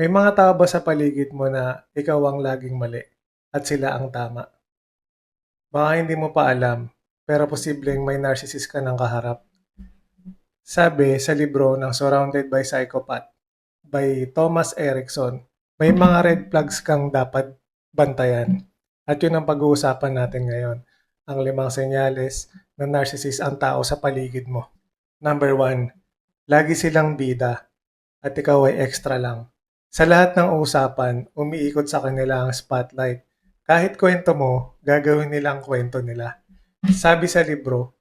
May mga tao ba sa paligid mo na ikaw ang laging mali at sila ang tama? Baka hindi mo pa alam, pero posibleng may narcissist ka ng kaharap. Sabi sa libro ng Surrounded by Psychopath by Thomas Erickson, may mga red flags kang dapat bantayan. At yun ang pag-uusapan natin ngayon. Ang limang senyales na narcissist ang tao sa paligid mo. Number one, lagi silang bida at ikaw ay extra lang. Sa lahat ng usapan, umiikot sa kanila ang spotlight. Kahit kwento mo, gagawin nila ang kwento nila. Sabi sa libro,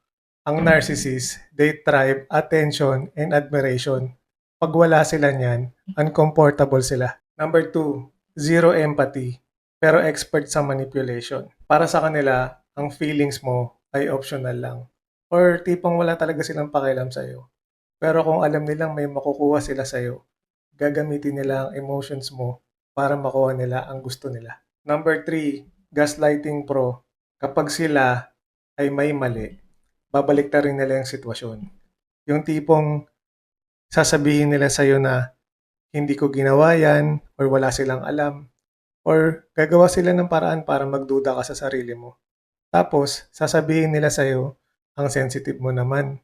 ang narcissist, they thrive attention and admiration. Pag wala sila niyan, uncomfortable sila. Number two, zero empathy, pero expert sa manipulation. Para sa kanila, ang feelings mo ay optional lang. Or tipong wala talaga silang pakialam sa'yo. Pero kung alam nilang may makukuha sila sa'yo, gagamitin nila ang emotions mo para makuha nila ang gusto nila. Number three, gaslighting pro. Kapag sila ay may mali, babalik na rin nila yung sitwasyon. Yung tipong sasabihin nila sa'yo na hindi ko ginawa yan or wala silang alam or gagawa sila ng paraan para magduda ka sa sarili mo. Tapos, sasabihin nila sa'yo, ang sensitive mo naman.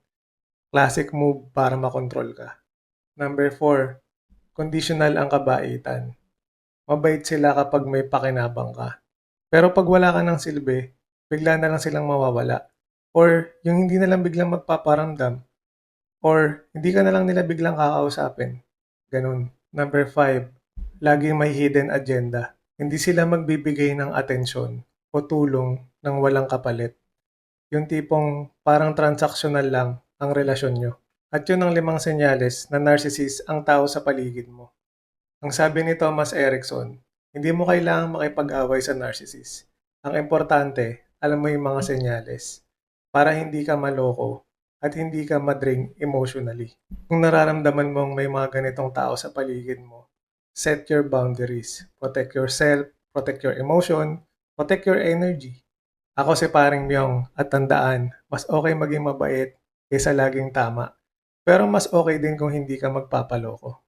Classic move para makontrol ka. Number four, conditional ang kabaitan. Mabait sila kapag may pakinabang ka. Pero pag wala ka ng silbi, bigla na lang silang mawawala. Or yung hindi na lang biglang magpaparamdam. Or hindi ka na lang nila biglang kakausapin. Ganun. Number five, laging may hidden agenda. Hindi sila magbibigay ng atensyon o tulong ng walang kapalit. Yung tipong parang transactional lang ang relasyon nyo. At yun ang limang senyales na narcissist ang tao sa paligid mo. Ang sabi ni Thomas Erickson, hindi mo kailangang makipag-away sa narcissist. Ang importante, alam mo yung mga senyales para hindi ka maloko at hindi ka madrain emotionally. Kung nararamdaman mong may mga ganitong tao sa paligid mo, set your boundaries. Protect yourself, protect your emotion, protect your energy. Ako si paring Myong at tandaan, mas okay maging mabait kaysa laging tama. Pero mas okay din kung hindi ka magpapaloko.